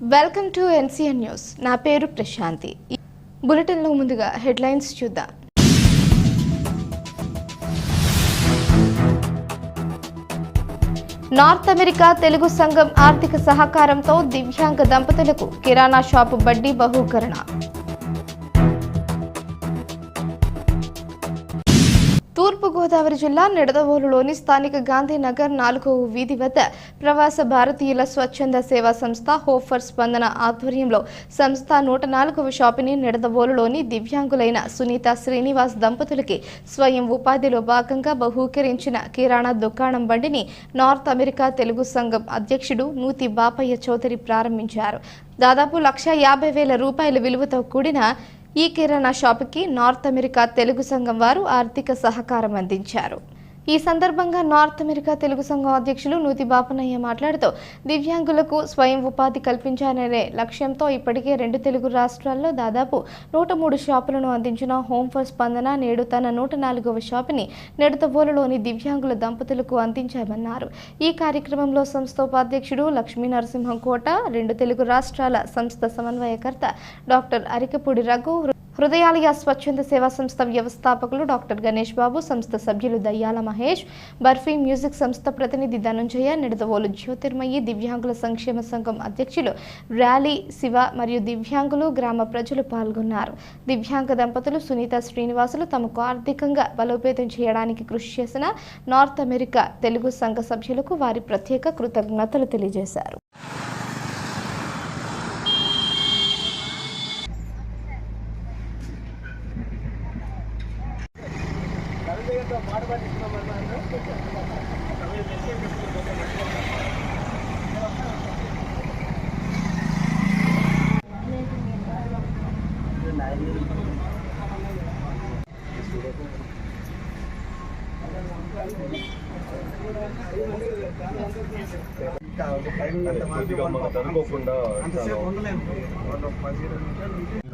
Welcome to NCN news. నా పేరు ప్రశాంతి. బులెటిన్లో ముందుగా హెడ్లైన్స్ చూద్దాం. నార్త్ అమెరికా తెలుగు సంఘం ఆర్థిక సహకారంతో దివ్యాంగ దంపతులకు కిరాణా షాపు బడ్డీ బహూకరణ. గోదావరి జిల్లా నిడదవోలులోని స్థానిక గాంధీనగర్ నాలుగవ వీధి వద్ద ప్రవాస భారతీయుల స్వచ్ఛంద సేవా సంస్థ హోఫర్ స్పందన ఆధ్వర్యంలో సంస్థ నూట నాలుగవ షాపుని నిడదవోలులోని దివ్యాంగులైన సునీత శ్రీనివాస్ దంపతులకి స్వయం ఉపాధిలో భాగంగా బహూకరించిన కిరాణా దుకాణం బండిని నార్త్ అమెరికా తెలుగు సంఘం అధ్యక్షుడు నూతి బాపయ్య చౌదరి ప్రారంభించారు. దాదాపు లక్ష యాభై వేల రూపాయల విలువతో కూడిన ఈ కిరాణా షాపుకి నార్త్ అమెరికా తెలుగు సంఘం వారు ఆర్థిక సహకారం అందించారు. ఈ సందర్భంగా నార్త్ అమెరికా తెలుగు సంఘం అధ్యక్షులు నూతి బాపనయ్య మాట్లాడుతూ దివ్యాంగులకు స్వయం ఉపాధి కల్పించాలనే లక్ష్యంతో ఇప్పటికే రెండు తెలుగు రాష్ట్రాల్లో దాదాపు నూట మూడు షాపులను అందించిన హోమ్ ఫర్ స్పందన నేడు తన నూట నాలుగవ షాపుని నెడతవోలులోని దివ్యాంగుల దంపతులకు అందించామన్నారు. ఈ కార్యక్రమంలో సంస్థ ఉపాధ్యక్షుడు లక్ష్మీ నరసింహం కోట రెండు తెలుగు రాష్ట్రాల సంస్థ సమన్వయకర్త డాక్టర్ అరికపూడి రఘు హృదయాలయ స్వచ్ఛంద సేవా సంస్థ వ్యవస్థాపకులు డాక్టర్ గణేష్ బాబు సంస్థ సభ్యులు దయ్యాల మహేష్ బర్ఫీ మ్యూజిక్ సంస్థ ప్రతినిధి ధనుంజయ నిడదవోలు జ్యోతిర్మయి దివ్యాంగుల సంక్షేమ సంఘం అధ్యక్షులు ర్యాలీ శివ మరియు దివ్యాంగులు గ్రామ ప్రజలు పాల్గొన్నారు. దివ్యాంగ దంపతులు సునీత శ్రీనివాసులు తమకు ఆర్థికంగా బలోపేతం చేయడానికి కృషి చేసిన నార్త్ అమెరికా తెలుగు సంఘ సభ్యులకు వారి ప్రత్యేక కృతజ్ఞతలు తెలియజేశారు.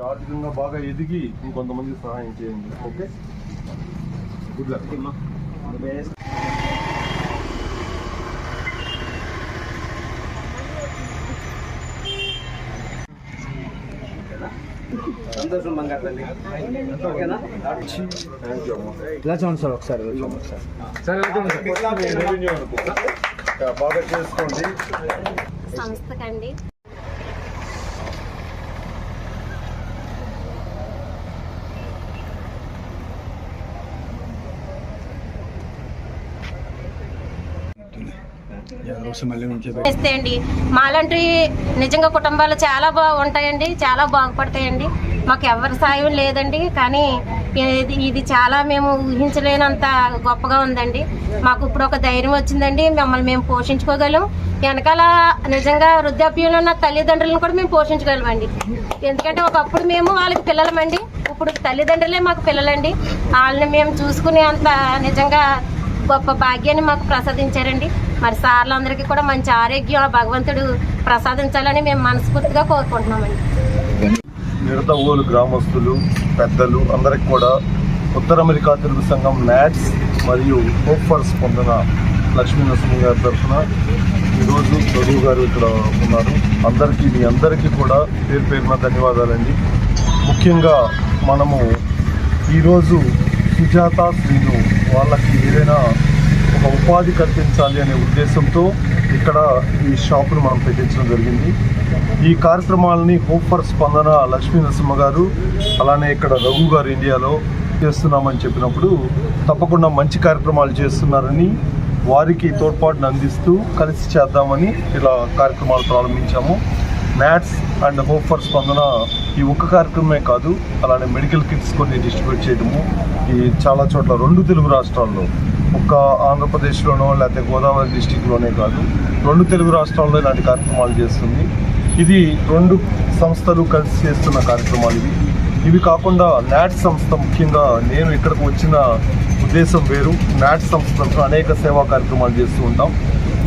ఆర్థికంగా బాగా ఎదిగి ఇంకొంతమంది సహాయం చేయండి. ఓకే? గుడ్ లక్ సంతోషం బంగారు తల్లి ఓకేనా ఇలా చూడండి సార్. ఒకసారి బాగా చేసుకోండి సంస్థకండి. ఇస్తే అండి. మాలాంటి నిజంగా కుటుంబాలు చాలా బాగుంటాయండి చాలా బాగుపడతాయండి. మాకు ఎవరి సాయం లేదండి కానీ ఇది ఇది చాలా మేము ఊహించలేనంత గొప్పగా ఉందండి. మాకు ఇప్పుడు ఒక ధైర్యం వచ్చిందండి మిమ్మల్ని మేము పోషించుకోగలం. వెనకాల నిజంగా వృద్ధాప్యంలో ఉన్న తల్లిదండ్రులను కూడా మేము పోషించగలమండి. ఎందుకంటే ఒకప్పుడు మేము వాళ్ళకి పిల్లలమండి. ఇప్పుడు తల్లిదండ్రులే మాకు పిల్లలండి. వాళ్ళని మేము చూసుకునే అంత నిజంగా గొప్ప భాగ్యాన్ని మాకు ప్రసాదించారండి. మరి సార్లందరికీ కూడా మంచి ఆరోగ్యం ఆ భగవంతుడు ప్రసాదించాలని మేము మనస్ఫూర్తిగా కోరుకుంటున్నామండి. మిగతా ఊరు గ్రామస్తులు పెద్దలు అందరికి కూడా ఉత్తర అమెరికా తెలుగు సంఘం నాట్స్ మరియు హోఫర్స్ పొందిన లక్ష్మీ నరసింహ గారి తరఫున ఈరోజు చదువు గారు ఇక్కడ ఉన్నారు. అందరికీ మీ అందరికీ కూడా పేరు పేరున ధన్యవాదాలండి. ముఖ్యంగా మనము ఈరోజు సుజాత శ్రీను వాళ్ళకి ఏదైనా ఒక ఉపాధి కల్పించాలి అనే ఉద్దేశంతో ఇక్కడ ఈ షాపును మనం పెట్టించడం జరిగింది. ఈ కార్యక్రమాలని హోప్ ఫర్ స్పందన లక్ష్మీ నరసింహ గారు అలానే ఇక్కడ రఘు గారు ఇండియాలో చేస్తున్నామని చెప్పినప్పుడు తప్పకుండా మంచి కార్యక్రమాలు చేస్తున్నారని వారికి తోడ్పాటును అందిస్తూ కలిసి చేద్దామని ఇలా కార్యక్రమాలు ప్రారంభించాము. మ్యాట్స్ అండ్ హోప్ ఫర్ స్పందన ఈ ఒక్క కార్యక్రమమే కాదు అలానే మెడికల్ కిట్స్ కొన్ని డిస్ట్రిబ్యూట్ చేయడము. ఈ చాలా చోట్ల రెండు తెలుగు రాష్ట్రాల్లో ఒక్క ఆంధ్రప్రదేశ్లోనో లేకపోతే గోదావరి డిస్టిక్లోనే కాదు రెండు తెలుగు రాష్ట్రాల్లో ఇలాంటి కార్యక్రమాలు చేస్తుంది. ఇది రెండు సంస్థలు కలిసి చేస్తున్న కార్యక్రమాలు ఇవి. ఇవి కాకుండా నాట్ సంస్థ ముఖ్యంగా నేను ఇక్కడికి వచ్చిన ఉద్దేశం వేరు. నాట్ సంస్థ అనేక సేవా కార్యక్రమాలు చేస్తూ ఉంటాం.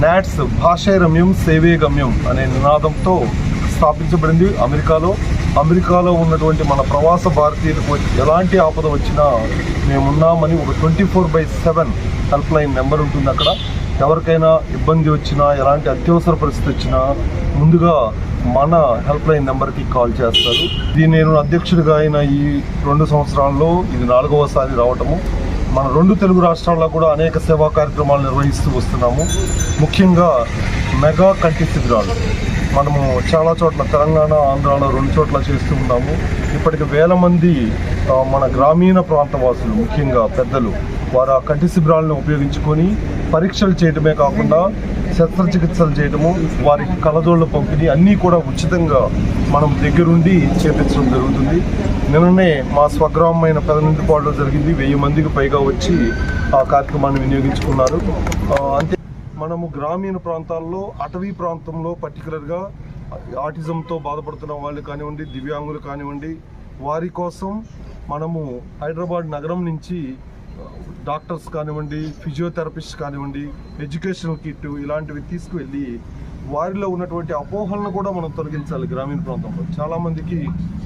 నాట్స్ భాషే రమ్యం సేవే గమ్యం అనే నినాదంతో స్థాపించబడింది అమెరికాలో. అమెరికాలో ఉన్నటువంటి మన ప్రవాస భారతీయులకు ఎలాంటి ఆపద వచ్చినా మేమున్నామని ఒక twenty four by seven helpline number ఉంటుంది అక్కడ. ఎవరికైనా ఇబ్బంది వచ్చినా ఎలాంటి అత్యవసర పరిస్థితి వచ్చినా ముందుగా మన హెల్ప్ లైన్ నెంబర్కి కాల్ చేస్తారు. ఇది నేను అధ్యక్షుడిగా అయిన ఈ రెండు సంవత్సరాల్లో ఇది నాలుగవసారి రావటము. మన రెండు తెలుగు రాష్ట్రాల్లో కూడా అనేక సేవా కార్యక్రమాలు నిర్వహిస్తూ వస్తున్నాము. ముఖ్యంగా మెగా కంటి శిబిరాలు. మనము చాలా చోట్ల తెలంగాణ ఆంధ్రాలో రెండు చోట్ల చేస్తూ ఉన్నాము ఇప్పటికి వేల మంది మన గ్రామీణ ప్రాంత వాసులు ముఖ్యంగా పెద్దలు వారు ఆ కంటి శిబిరాలను ఉపయోగించుకొని పరీక్షలు చేయడమే కాకుండా శస్త్రచికిత్సలు చేయడము వారికి కళ్ళజోళ్ళ పంపిణీ అన్నీ కూడా ఉచితంగా మనం దగ్గరుండి చేపించడం జరుగుతుంది. నిన్ననే మా స్వగ్రామమైన పెదనందిపాడులో జరిగింది. వెయ్యి మందికి పైగా వచ్చి ఆ కార్యక్రమాన్ని వినియోగించుకున్నారు. అంతే మనము గ్రామీణ ప్రాంతాల్లో అటవీ ప్రాంతంలో పర్టికులర్గా ఆటిజంతో బాధపడుతున్న వాళ్ళు కానివ్వండి దివ్యాంగులు కానివ్వండి వారి కోసం మనము హైదరాబాద్ నగరం నుంచి డాక్టర్స్ కానివ్వండి ఫిజియోథెరపిస్ట్ కానివ్వండి ఎడ్యుకేషనల్ కిట్ ఇలాంటివి తీసుకువెళ్ళి వారిలో ఉన్నటువంటి అపోహలను కూడా మనం తొలగించాలి గ్రామీణ ప్రాంతంలో. చాలామందికి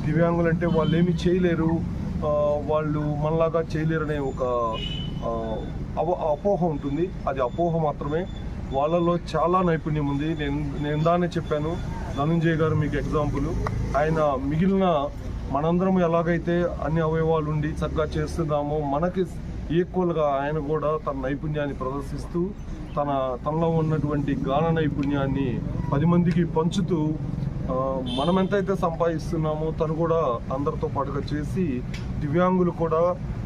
దివ్యాంగులు అంటే వాళ్ళు ఏమి చేయలేరు వాళ్ళు మనలాగా చేయలేరనే ఒక అపోహ ఉంటుంది. అది అపోహ మాత్రమే. వాళ్ళలో చాలా నైపుణ్యం ఉంది. నేను నేను దానే చెప్పాను. ధనుంజయ్ గారు మీకు ఎగ్జాంపుల్. ఆయన మిగిలిన మనందరం ఎలాగైతే అన్ని అవయవాలు ఉండి చక్కగా చేస్తున్నామో మనకి ఈక్వల్గా ఆయన కూడా తన నైపుణ్యాన్ని ప్రదర్శిస్తూ తన తనలో ఉన్నటువంటి గాన నైపుణ్యాన్ని పది మందికి పంచుతూ మనం ఎంతైతే సంపాదిస్తున్నామో తను కూడా అందరితో పాటుగా చేసి దివ్యాంగులు కూడా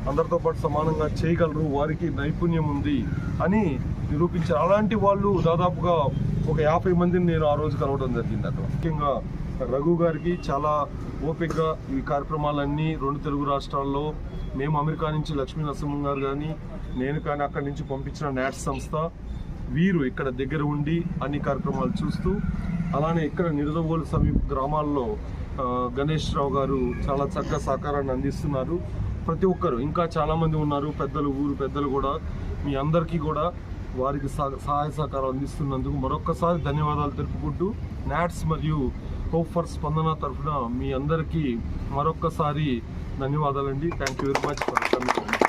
అందరితో పాటు సమానంగా చేయగలరు వారికి నైపుణ్యం ఉంది అని నిరూపించారు. అలాంటి వాళ్ళు దాదాపుగా ఒక యాభై మందిని నేను ఆ రోజు కలవడం జరిగింది అక్కడ. ముఖ్యంగా రఘు గారికి చాలా ఓపికగా ఈ కార్యక్రమాలన్నీ రెండు తెలుగు రాష్ట్రాల్లో మేము అమెరికా నుంచి లక్ష్మీ నరసింహం గారు కానీ నేను కానీ అక్కడి నుంచి పంపించిన నాట్ సంస్థ వీరు ఇక్కడ దగ్గర ఉండి అన్ని కార్యక్రమాలు చూస్తూ అలానే ఇక్కడ నిడదవోలు సమీప గ్రామాల్లో గణేష్ రావు గారు చాలా చక్కగా సహకారాన్ని అందిస్తున్నారు. ప్రతి ఒక్కరు ఇంకా చాలామంది ఉన్నారు పెద్దలు ఊరు పెద్దలు కూడా మీ అందరికీ కూడా వారికి సహ- సహాయ సహకారం అందిస్తున్నందుకు మరొక్కసారి ధన్యవాదాలు తెలుపుకుంటూ నాట్స్ మరియు హోప్ ఫర్ స్పందన తరఫున మీ అందరికీ మరొక్కసారి ధన్యవాదాలండి. Thank you very much for coming